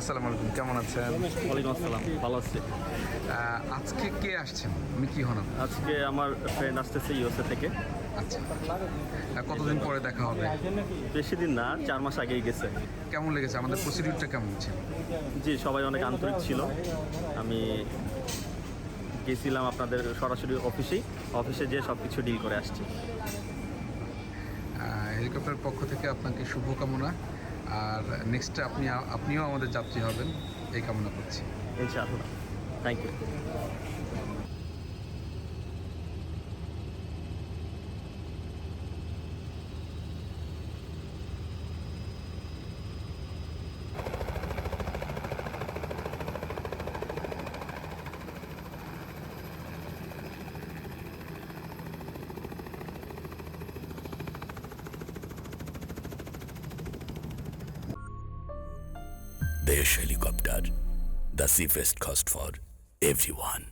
আসসালামু আলাইকুম কেমন আছেন? ওয়ালাইকুম আসসালাম ভালো আছি। আজকে কে আসছেন? আমি কি হন আজকে আমার ফ্রেন্ড আসতেছে ইউএসএ থেকে। আচ্ছা। কতদিন পরে দেখা হবে? বেশি দিন না চার মাস আগেই গেছে। কেমন লেগেছে? আমাদের প্রসিডিউরটা কেমন ছিল? জি সবাই অনেক আন্তরিক ছিল। আমি গেছিলাম আপনাদের সরাসরি অফিসেই। অফিসে যেয়ে সব কিছু ডিল করে আসছি। হেলিকপ্টারের পক্ষ থেকে আপনাকে শুভকামনা। আর নেক্সটে আপনি আপনিও আমাদের যাত্রী হবেন। এই কামনা করছি। ইনশাআল্লাহ। Thank you Desh Helicopter, the safest cost for everyone.